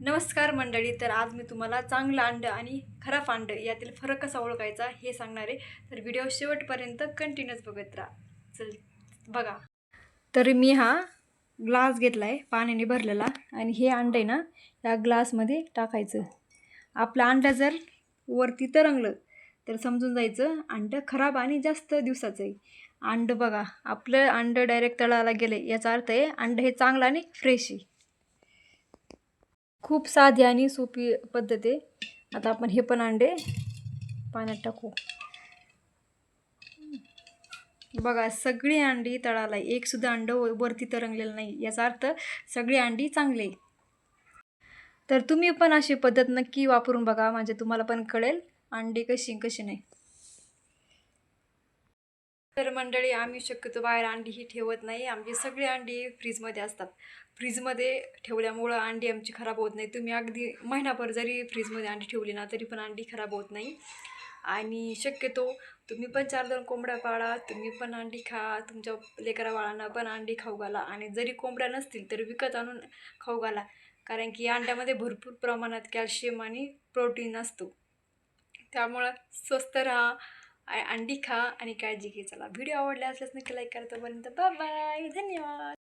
नमस्कार मंडळी तर आज मी तुम्हाला चांगलं अंड आणि खराब अंड यातील फरक कसा ओळखायचा हे सांगणार आहे. तर व्हिडिओ शेवटपर्यंत कंटिन्यूच बघत राहा. चल बघा. तर मी हा ग्लास घेतला आहे पाण्याने भरलेला. आणि हे अंड आहे ना या ग्लासमध्ये टाकायचं. आपलं अंड जर वरती तरंगलं तर समजून जायचं अंड खराब आणि जास्त दिवसाचं आहे. अंड बघा आपलं अंड डायरेक्ट तळाला गेले याचा अर्थ आहे अंड हे चांगलं आणि फ्रेश आहे. खूप साधी आणि सोपी पद्धत आहे. आता आपण हे पण अंडे पाण्यात टाकू. बघा सगळी अंडी तळाला. आहे. एक अंड व- वरती तरंगलेलं नाही. याचा अर्थ सगळी अंडी चांगली. आहे. तर तुम्ही पण अशी पद्धत नक्की वापरून बघा. म्हणजे तुम्हाला पण कळेल अंडी कशी कशी नाही. तर मंडळी आम्ही शक्यतो बाहेर अंडी ही ठेवत नाही. आमची सगळी अंडी फ्रीजमध्ये असतात. फ्रीजमध्ये ठेवल्यामुळं अंडी आमची खराब होत नाही. तुम्ही अगदी महिनाभर जरी फ्रीजमध्ये अंडी ठेवली ना तरी पण अंडी खराब होत नाही. आणि शक्यतो तुम्ही पण चार दोन कोंबड्या पाळा तुम्ही पण अंडी खा तुमच्या लेकरा बाळांना पण अंडी खाऊ घाला. आणि जरी कोंबड्या नसतील तर विकत आणून खाऊ घाला. कारण की अंड्यामध्ये भरपूर प्रमाणात कॅल्शियम आणि प्रोटीन असतो. त्यामुळं स्वस्त राहा. अंडी खा आणि काळजी घे. चला व्हिडिओ आवडला असल्यास नक्की लाईक करतोपर्यंत बाय बाय धन्यवाद.